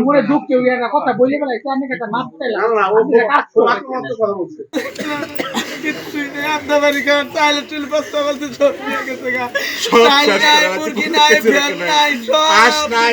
মনে দুঃখ কেউ একটা কথা বলে বেলাইছে আমি একটা করব। কিছুই নেই আপনার বাড়ি খাওয়ার চাইলে চুল বস্তা বলতে সব নিয়ে গেছে গা নাই মুরগি নাই নাই সব। নাই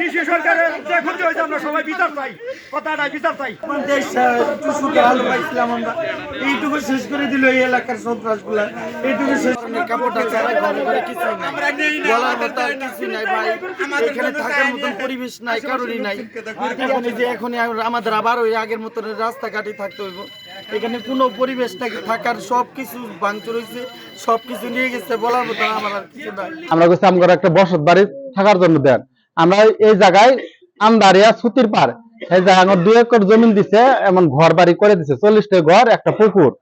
নিশি সরকারের যে ক্ষতি হয়েছে আমরা সবাই বিচার চাই। কথাটা বিচার চাই। দেশ একটু আলো পাইছিলাম আমরা। এইটুকু শেষ করে দিল এই এলাকার সন্ত্রাসগুলা এইটুকু শেষ কাপড়টা ছাড়া ঘরে ঘরে কিছু নাই। বলার মতো কিছু নাই ভাই। এখানে থাকার মতন পরিবেশ নাই কারোরই নাই। এখন যে এখন আমাদের আবার ওই আগের মতন রাস্তাঘাটে থাকতে হইব। এখানে কোনো পরিবেশ নাকি থাকার সব কিছু ভাঙচুর হয়েছে সব কিছু নিয়ে গেছে, বলার মতো আমার আর কিছু নাই। আমরা কইছি আমার একটা বসত বাড়ি থাকার জন্য দেন। আমরা এই জায়গায় আমদারিয়া সুতির পার এই জায়গায় আমার দুই একর জমিন দিছে, এমন ঘর বাড়ি করে দিছে, চল্লিশটা ঘর, একটা পুকুর।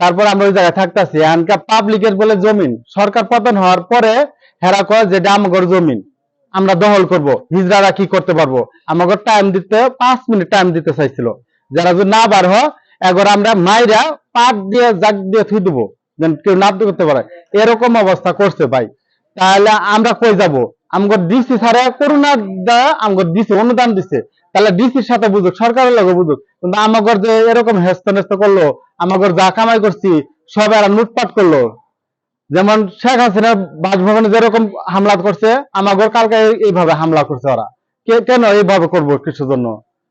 তারপর আমরা ওই জায়গায় থাকতেছি এখানকার পাবলিকের বলে জমিন। সরকার পতন হওয়ার পরে হেরা কয় যেটা আমাগর জমিন। আমরা দখল করব, হিজড়ারা কি করতে পারব? আমাকে টাইম দিতে, পাঁচ মিনিট টাইম দিতে চাইছিল। যারা যদি না বার হয় এবার আমরা মাইরা পাট দিয়ে জাগ দিয়ে দেবো, যেন কেউ না করতে পারে। এরকম অবস্থা করছে ভাই। তাহলে আমরা কই যাব? আমগর ডিসি স্যারে করোনা দা আমগর ডিসি অনুদান দিছে। তাহলে ডিসির সাথে বুঝুক, সরকারের লগে বুঝুক। কিন্তু আমাগর যে এরকম হেস্ত নেস্ত করল, আমাগর যা কামাই করছি, সব এরা লুটপাট করল। যেমন শেখ হাসিনা বাসভবনে যেরকম হামলা করছে, আমাগর কালকে এইভাবে হামলা করছে ওরা। কেন এইভাবে করব কিছুর জন্য?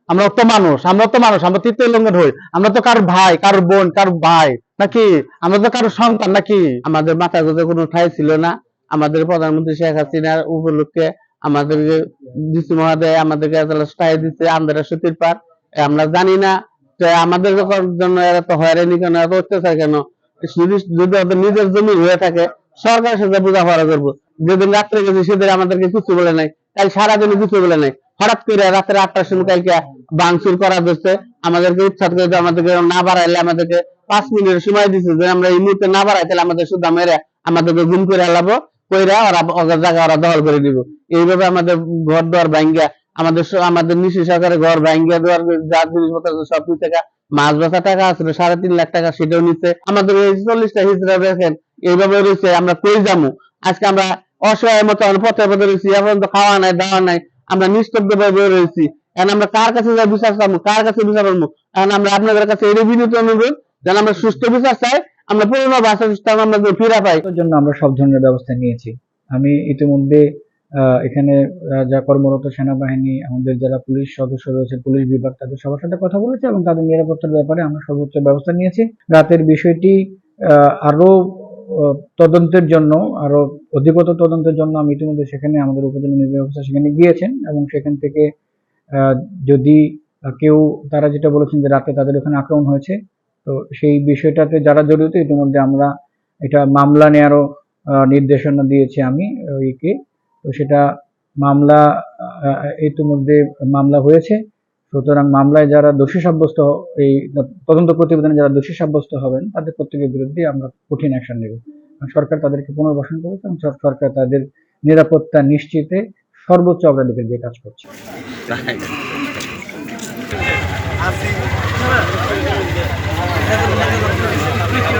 আমরা তো মানুষ, আমরা তো মানুষ, আমরা তৃতীয় লঙ্ঘন হই আমরা তো কারোর ভাই, কারোর বোন, কারোর ভাই, নাকি? আমরা তো কারোর সন্তান, নাকি? আমাদের মাথায় কোথাও কোনো ঠাই ছিল না। আমাদের প্রধানমন্ত্রী শেখ হাসিনার উপলক্ষে আমাদেরকে ডিসি মহাদয় আমাদেরকে স্টাই দিচ্ছে আমাদের সুতির পার আমরা জানি না। যে আমাদের জন্য এরা তো হয়রানি কেন এত অত্যাচার কেন? যদি যদি ওদের নিজের জমি হয়ে থাকে সরকারের সাথে বোঝাপড়া করব। যেদিন রাত্রে গেছে, সেদিন আমাদেরকে কিছু বলে নাই। কাল সারাদিন কিছু বলে নাই। হঠাৎ করে রাত্রে আটটার সময় কালকে বাংচুর করা হচ্ছে আমাদেরকে উৎসাহ করে আমাদেরকে না বাড়াইলে আমাদেরকে পাঁচ মিনিটের সময় দিচ্ছে যে আমরা এই মুহূর্তে না বাড়াই, তাহলে আমাদের শুধু মেরে আমাদেরকে গুম করে আলাবো কইরা ওরা ওদের জায়গা ওরা দখল করে দিব এইভাবে আমাদের ঘর দোয়ার ভাঙ্গা আমাদের আমাদের নিশি সরকারের ঘর ভাঙ্গা দেওয়ার যা জিনিসপত্র সব কিছু টাকা মাছ বেচা টাকা আছিল সাড়ে তিন লাখ টাকা সেটাও নিচ্ছে আমাদের এই চল্লিশটা হিজড়া দেখেন, এইভাবে রয়েছে, আমরা কই যাব আজকে আমরা অসহায় মতো পথে পথে রয়েছি, এখন তো খাওয়া নাই, দাওয়া নাই, আমরা নিস্তব্ধ ভাবে রয়েছি। এখন আমরা কার কাছে যা বিচার চাবো? কার কাছে বিচার পাবো এখন আমরা আপনাদের কাছে এই বিনীত অনুরোধ, যেন আমরা সুস্থ বিচার চাই, আমরা পুরোনো ভাষা সিস্টেম আমরা ফিরে পাই। এর জন্য আমরা সব ধরনের ব্যবস্থা নিয়েছি। আমি ইতিমধ্যে এখানে যা কর্মরত সেনাবাহিনী, আমাদের যারা পুলিশ সদস্য রয়েছে, পুলিশ বিভাগ, তাদের সবার সাথে কথা বলেছি এবং তাদের নিরাপত্তার ব্যাপারে আমরা সর্বোচ্চ ব্যবস্থা নিয়েছি। রাতের বিষয়টি আরও তদন্তের জন্য, আরও অধিকতর তদন্তের জন্য আমি ইতিমধ্যে সেখানে আমাদের উপজেলা নির্বাহী অফিসার সেখানে গিয়েছেন এবং সেখান থেকে যদি কেউ, তারা যেটা বলেছেন যে রাতে তাদের ওখানে আক্রমণ হয়েছে, তো সেই বিষয়টাতে যারা জড়িত ইতিমধ্যে আমরা এটা মামলা নেওয়ারও নির্দেশনা দিয়েছি আমি ওইকে, তো সেটা মামলা ইতিমধ্যে মামলা হয়েছে। সুতরাং মামলায় যারা দোষী সাব্যস্ত এই তদন্ত প্রতিবেদনে যারা দোষী সাব্যস্ত হবেন, তাদের প্রত্যেকের বিরুদ্ধে আমরা কঠিন অ্যাকশন নেব। সরকার তাদেরকে পুনর্বাসন করেছে এবং সরকার তাদের নিরাপত্তা নিশ্চিতে সর্বোচ্চ অগ্রাধিকার দিয়ে কাজ করছে।